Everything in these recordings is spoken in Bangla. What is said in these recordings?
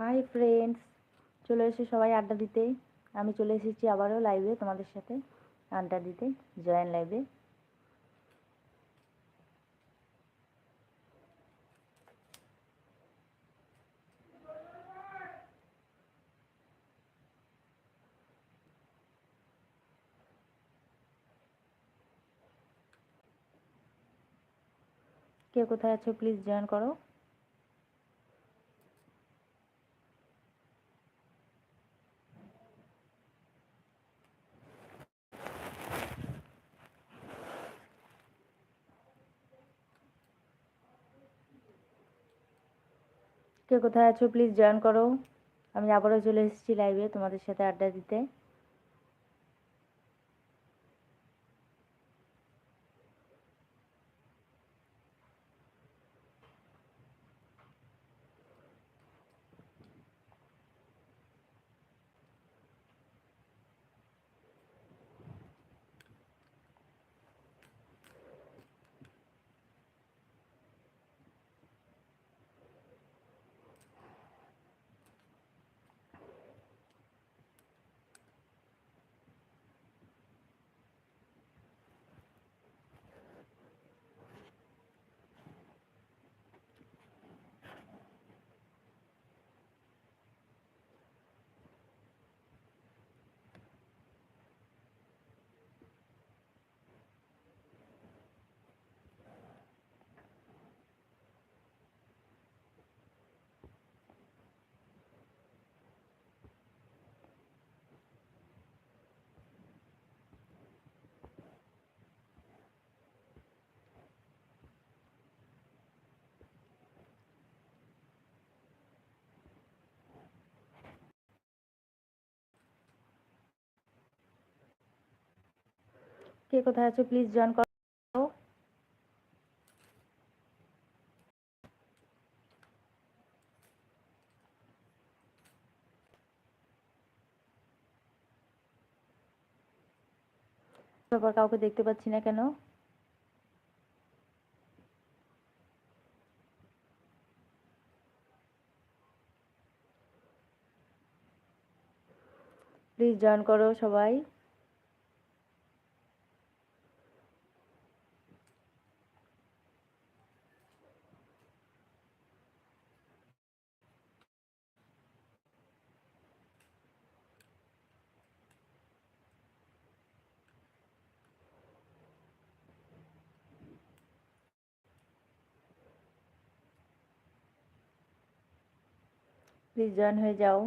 হাই ফ্রেন্ডস চলে এসে সবাই আড্ডা দিতে। আমি চলে এসেছি আবারও লাইভে তোমাদের সাথে আড্ডা দিতে জয়েন লাইভে কে কোথায় আছো প্লিজ জয়েন করো। কে কোথায় আছো? প্লিজ জয়েন করো। আমি আবারও চলে এসেছি লাইভে তোমাদের সাথে আড্ডা দিতে। কে কোথায় আছো? প্লিজ জয়েন করো। কাউকে দেখতে পাচ্ছি না কেন? প্লিজ জয়েন করো সবাই। প্লিজ জয়েন হয়ে যাও।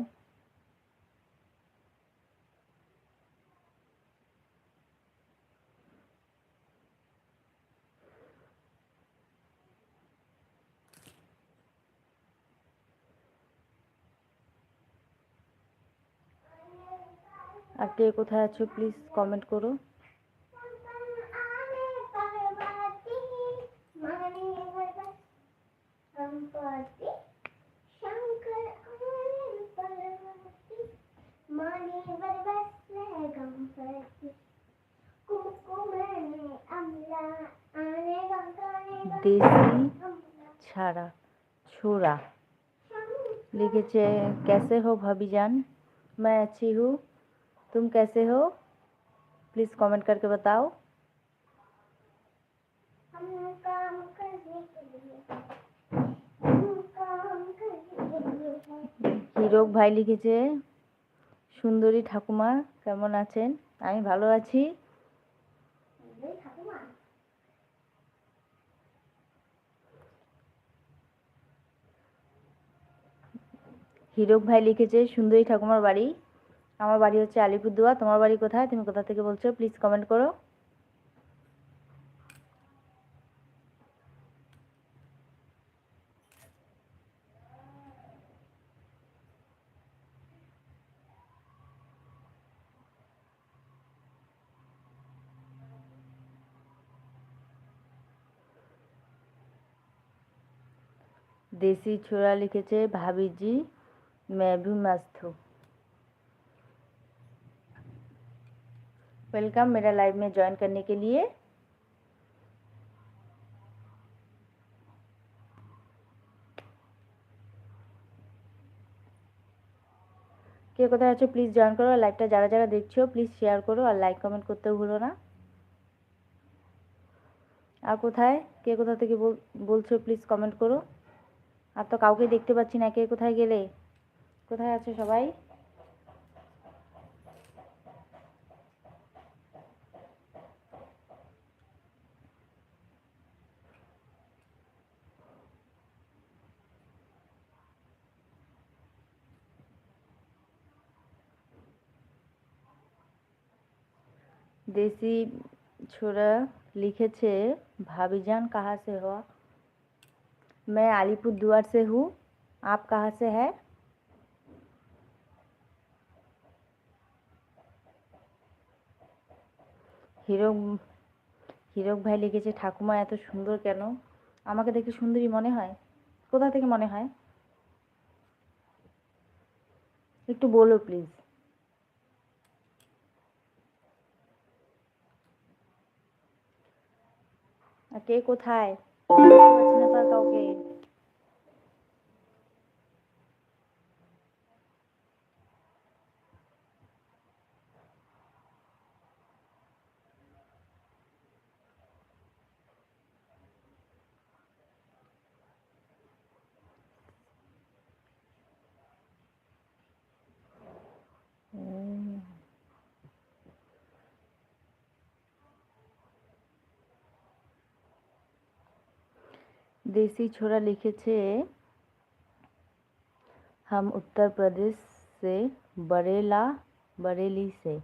আর কে কোথায় আছো প্লিজ কমেন্ট করো। ছোড়া लिखे कैसे हो भाभी जान मैं अच्छी हूँ तुम कैसे हो प्लीज़ कमेंट करके बताओ हम काम करने के लिए हम काम करने के लिए है হিরক ভাই লিখেছে সুন্দরী ঠাকুমা কেমন আছেন আমি ভালো আছি হিরক ভাই লিখেছে, সুন্দরী ঠাকুমার বাড়ি। আমার বাড়ি হচ্ছে আলিপুরদুয়া তোমার বাড়ি কোথায়? তুমি কোথা থেকে বলছো? প্লিজ কমেন্ট করো। দেশি ছোড়া লিখেছে ভাবিজি मैं भी मस्त हूँ वेलकम मेरा लाइव में ज्वाइन करने के लिए কে কোথায় আছো প্লিজ জয়েন করো আর লাইভটা যারা যারা দেখছো প্লিজ শেয়ার করো আর লাইক কমেন্ট করতেও ভুলো না আর কোথায় কে কোথা থেকে বল- বলছো প্লিজ কমেন্ট করো আর তো কাউকে দেখতে পাচ্ছি না কে কোথায় গেলে कथा सबाई देसी छोरा लिखे छे भाभीजान कहाँ से हो मैं अलीपुर दुआर से हूँ। आप कहाँ से हैं? হিরক হিরক ভাই লিখেছে, ঠাকুমা, এত সুন্দর কেন? আমাকে দেখে সুন্দরী মনে হয়? কোথা থেকে মনে হয়? একটু বলো প্লিজ কে কোথায়? কাউকে। देसी छोरा लिखेছে हम उत्तर प्रदेश से बरेला, बरेली से।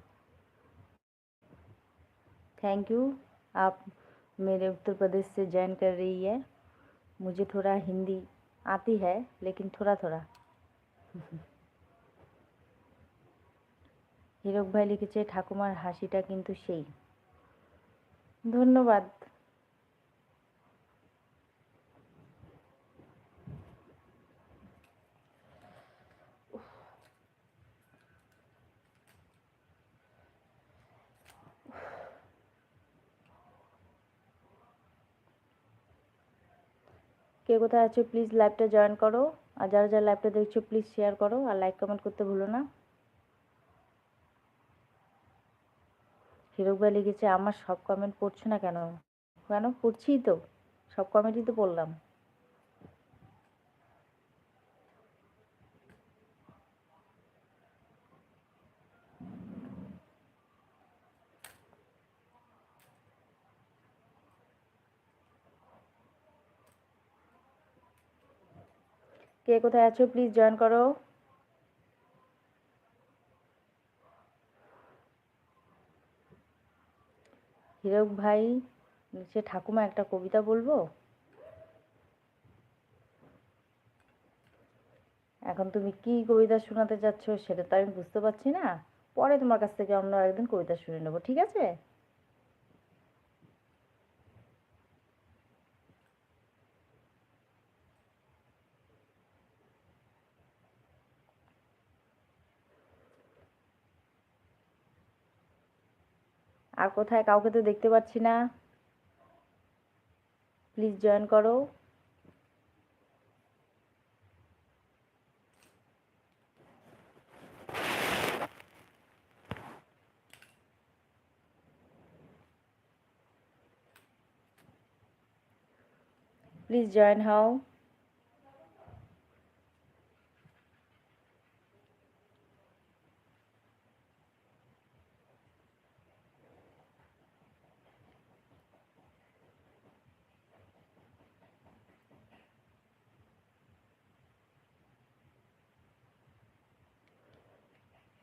थैंक यू आप मेरे उत्तर प्रदेश से ज्वाइन कर रही है। मुझे थोड़ा हिंदी आती है, लेकिन थोड़ा थोड़ा হিরক भाई लिखे ठाकुमार হাসিটা क्यों से धन्यवाद। কে কোথায় আছো প্লিজ লাইভটা জয়েন করো। আর যারা যারা লাইভটা দেখছ প্লিজ শেয়ার করো আর লাইক কমেন্ট করতে ভুলো না। হিরক ভাই লিখেছে, আমার সব কমেন্ট পড়ছো না কেন? কেন? পড়ছি তো। সব কমেন্টই তো পড়লাম। কে কোথায় আছো? প্লিজ জয়েন করো। হিরক ভাই, সে ঠাকুমা একটা কবিতা বলব? এখন তুমি কি কবিতা শোনাতে চাচ্ছ সেটা তো আমি বুঝতে পারছি না। পরে তোমার কাছ থেকে অন্য একদিন কবিতা শুনে নেব, ঠিক আছে? আর কোথায় কাউকে তো দেখতে পাচ্ছি না। প্লিজ জয়েন করো। প্লিজ জয়েন হও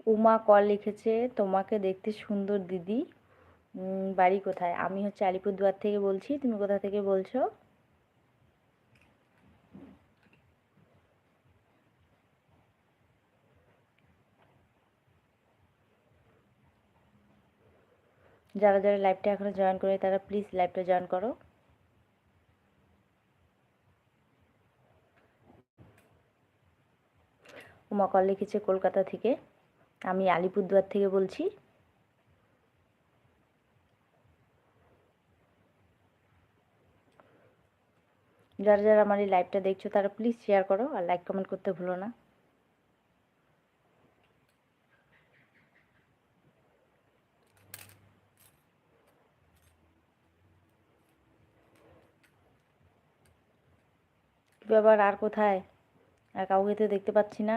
উমা কল লিখেছে, তোমাকে দেখতে সুন্দর দিদি। বাড়ি কোথায়? আমি হচ্ছে আলিপুরদুয়ার থেকে বলছি, তুমি কোথা থেকে বলছো? যারা যারা লাইভটা এখনও জয়েন করে তারা প্লিজ লাইভটা জয়েন করো। উমা কল লিখেছে কলকাতা থেকে। আমি আলিপুরদুয়ার থেকে বলছি। যারা যারা আমার এই লাইভটা দেখছ, তারা প্লিজ শেয়ার করো আর লাইক কমেন্ট করতে ভুলো না। ব্যাপার আর কোথায়? আর কাউকে তো দেখতে পাচ্ছি না।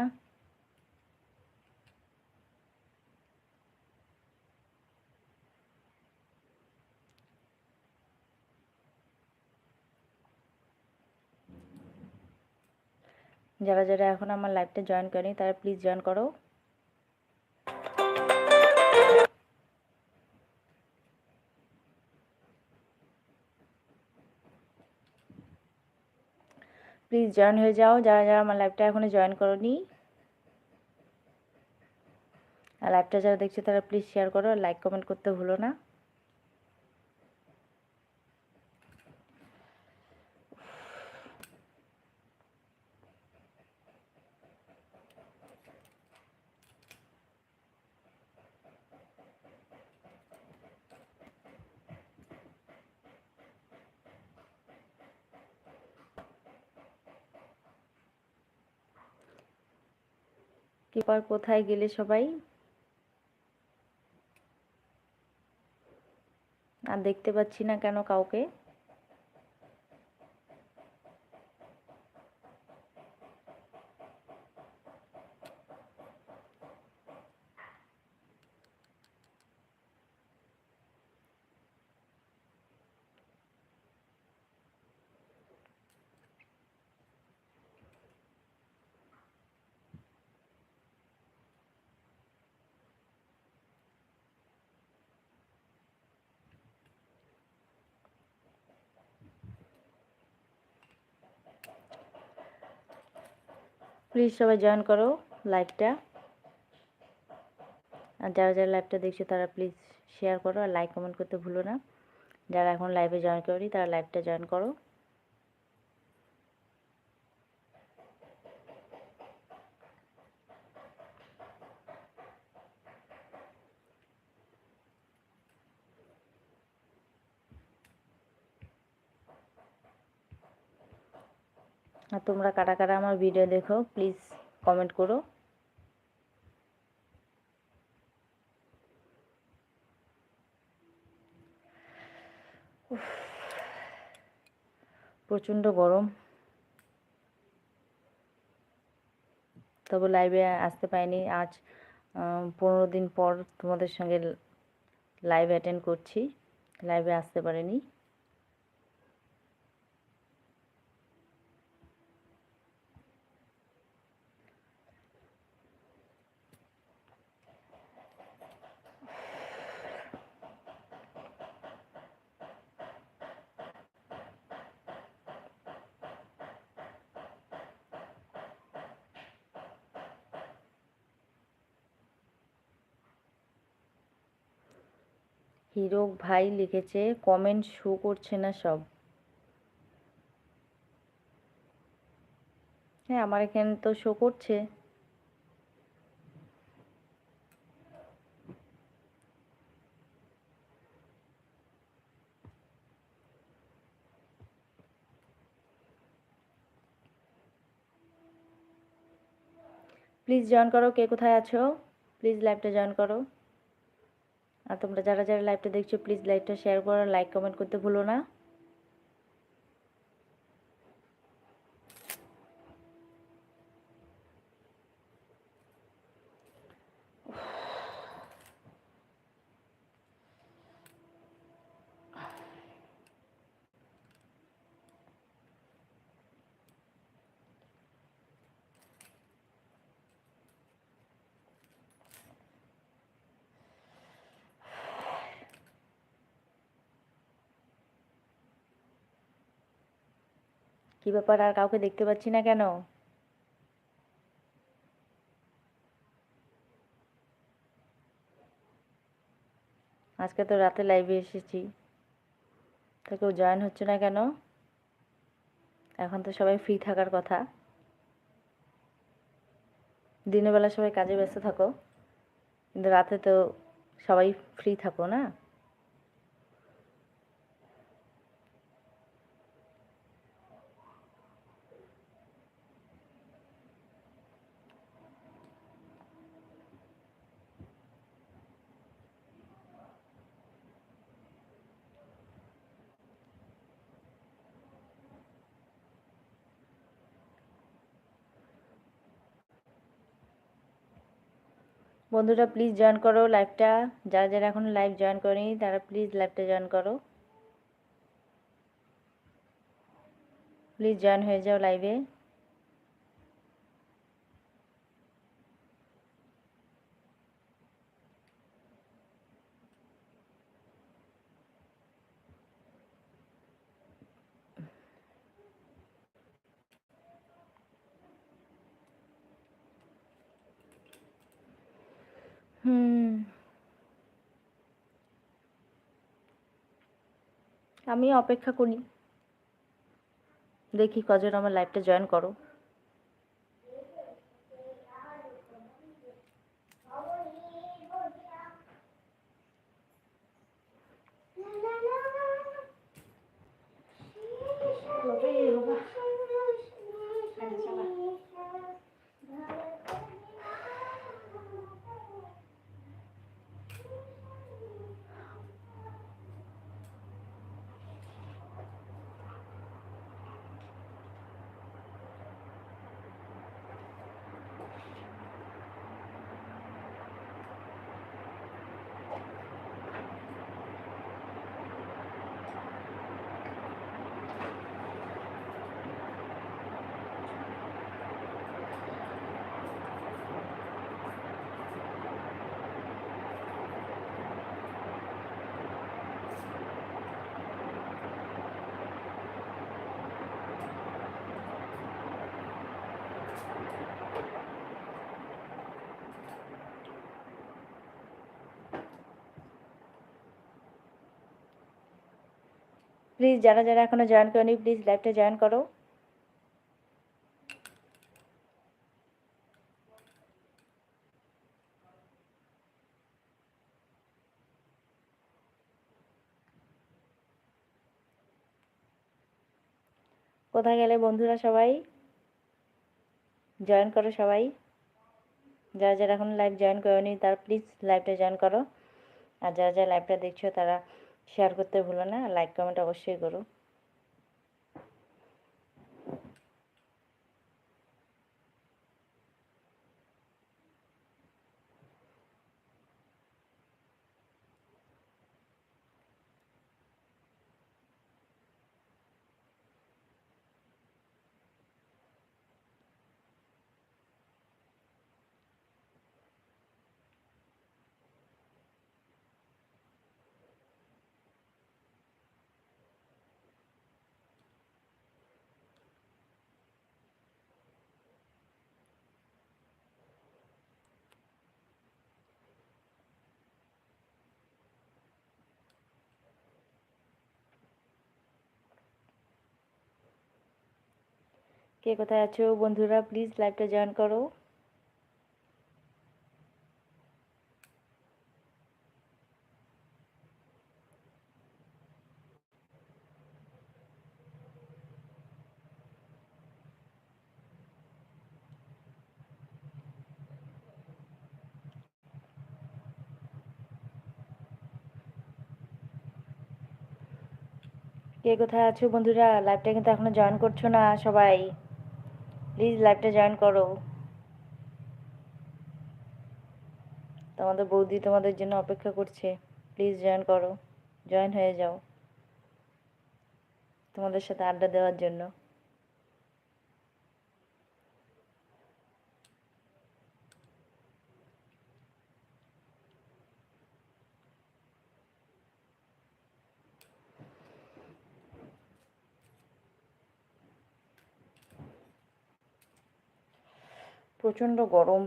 যারা যারা এখন আমার লাইভটা জয়েন করেনি, তারা প্লিজ জয়েন করো। প্লিজ জয়েন হয়ে যাও, যারা যারা আমার লাইভটা এখনও জয়েন করনি। আর লাইভটা যারা দেখছ তারা প্লিজ শেয়ার করো লাইক কমেন্ট করতে ভুলো না। কিপার কোথায় গেলে সবাই? আর দেখতে পাচ্ছি না কেন কাউকে। প্লিজ সবাই জয়েন করো লাইভটা আর যারা যারা লাইভটা দেখছ, তারা প্লিজ শেয়ার করো আর লাইক কমেন্ট করতে ভুলো না। যারা এখন লাইভে জয়েন করি তারা লাইভটা জয়েন করো। আর তোমরা কারা কারা আমার ভিডিও দেখো প্লিজ কমেন্ট করো। প্রচণ্ড গরম। তবে লাইভে আসতে পারিনি। আজ পনেরো দিন পর তোমাদের সঙ্গে লাইভ অ্যাটেন্ড করছি। লাইভে আসতে পারিনি। হিরক ভাই লিখেছে, কমেন্ট শো করছে না সব। হ্যাঁ আমার এখানে তো শো করছে। প্লিজ জয়েন করো, কে কোথায় আছো? প্লিজ লাইভটা জয়েন করো। আর তোমরা যারা যারা লাইভটা দেখছ প্লিজ লাইভটা শেয়ার করো লাইক কমেন্ট করতে ভুলো না। কি ব্যাপার আর কাউকে দেখতে পাচ্ছি না কেন? আজকে তো রাতে লাইভে এসেছি। তো কেউ জয়েন হচ্ছে না কেন? এখন তো সবাই ফ্রি থাকার কথা। দিনের বেলা সবাই কাজে ব্যস্ত থাকো। কিন্তু রাতে তো সবাই ফ্রি থাকো না? বন্ধুরা প্লিজ জয়েন করো লাইভটা যারা যারা এখন লাইভ জয়েন করেনি, তারা প্লিজ লাইভটা জয়েন করো। প্লিজ জয়েন হয়ে যাও লাইভে আমি অপেক্ষা করি। দেখি কজন আমার লাইভটা জয়েন করো। প্লিজ যারা যারা এখনও জয়েন করনি প্লিজ লাইভটা জয়েন করো। কোথায় গেলে বন্ধুরা সবাই? জয়েন করো সবাই। যারা যারা এখন লাইভ জয়েন করনি, তারা প্লিজ লাইভটা জয়েন করো। আর যারা যারা লাইভটা দেখছ, তারা শেয়ার করতে ভুলো না লাইক কমেন্ট অবশ্যই করো। কে কোথায় আছো? বন্ধুরা প্লিজ লাইভটা জয়েন করো। কে কোথায় আছো বন্ধুরা? লাইভটা কিন্তু এখনও জয়েন করছ না সবাই। প্লিজ লাইভটা জয়েন করো। তোমাদের বৌদি তোমাদের জন্য অপেক্ষা করছে। প্লিজ জয়েন করো। জয়েন হয়ে যাও। তোমাদের সাথে আড্ডা দেওয়ার জন্য। প্রচণ্ড গরম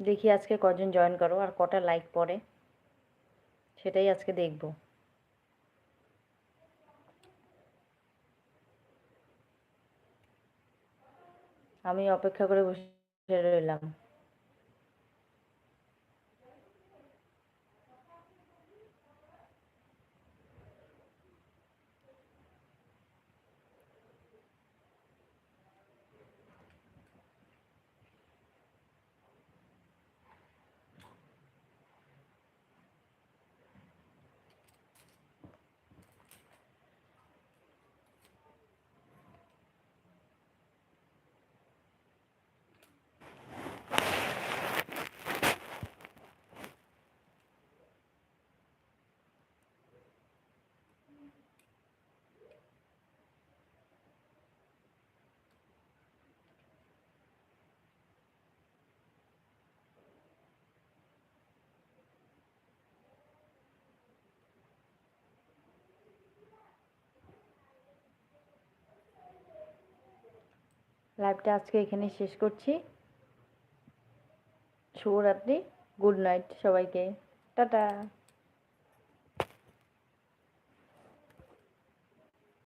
দেখি আজকে কজন জয়েন করো আর কটা লাইক পড়ে। সেটাই আজকে দেখব। আমি অপেক্ষা করে বসে রইলাম। লাইভটা আজকে এখানে শেষ করছি। শুভরাত্রি গুড নাইট সবাইকে। টাটা।